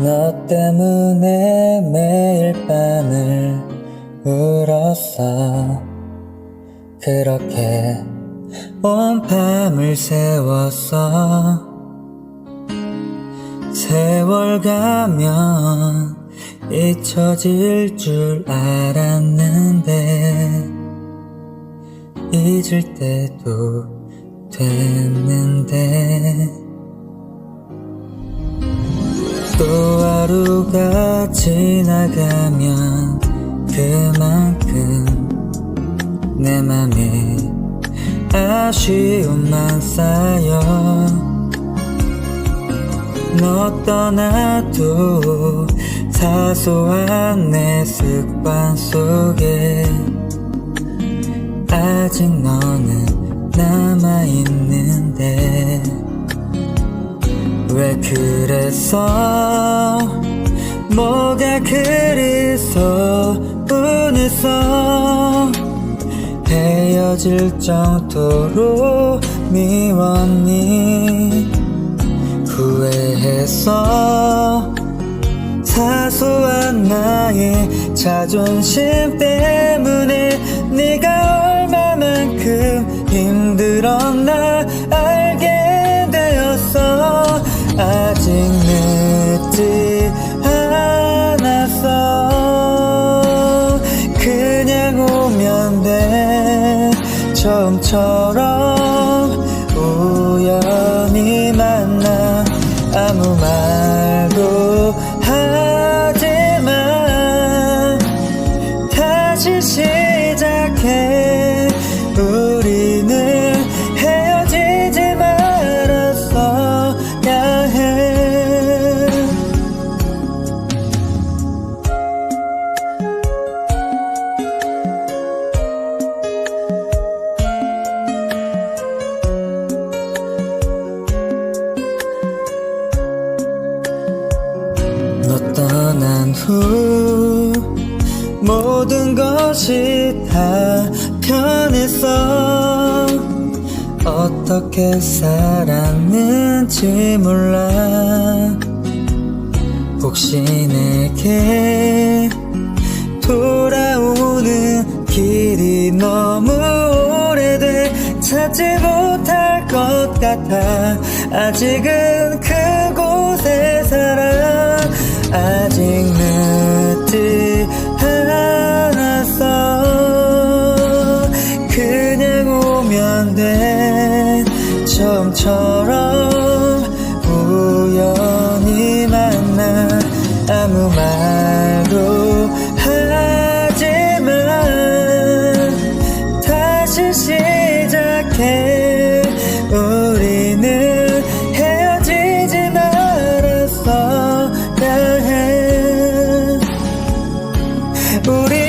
너 때문에 매일 밤을 울었어. 그렇게 온 밤을 세웠어. 세월 가면 잊혀질 줄 알았는데 잊을 때도 됐는데 하루가 지나가면 그만큼 내 맘에 아쉬움만 쌓여. 너 떠나도 사소한 내 습관 속에 아직 너는 남아있는데 왜 그랬어 뭐가 그리 서 운했어 헤어질 정도로 미웠니? 후회했어 사소한 나의 자존심 때문에 네가 얼마만큼 힘들었나 알게 되었어. 아직 처음처럼 후 모든 것이 다 변했어. 어떻게 살았는지 몰라. 혹시 내게 돌아오는 길이 너무 오래돼 찾지 못할 것 같아. 아직은 그곳에 살아 아직 늦지 않았어 그냥 오면 돼. 처음처럼 우리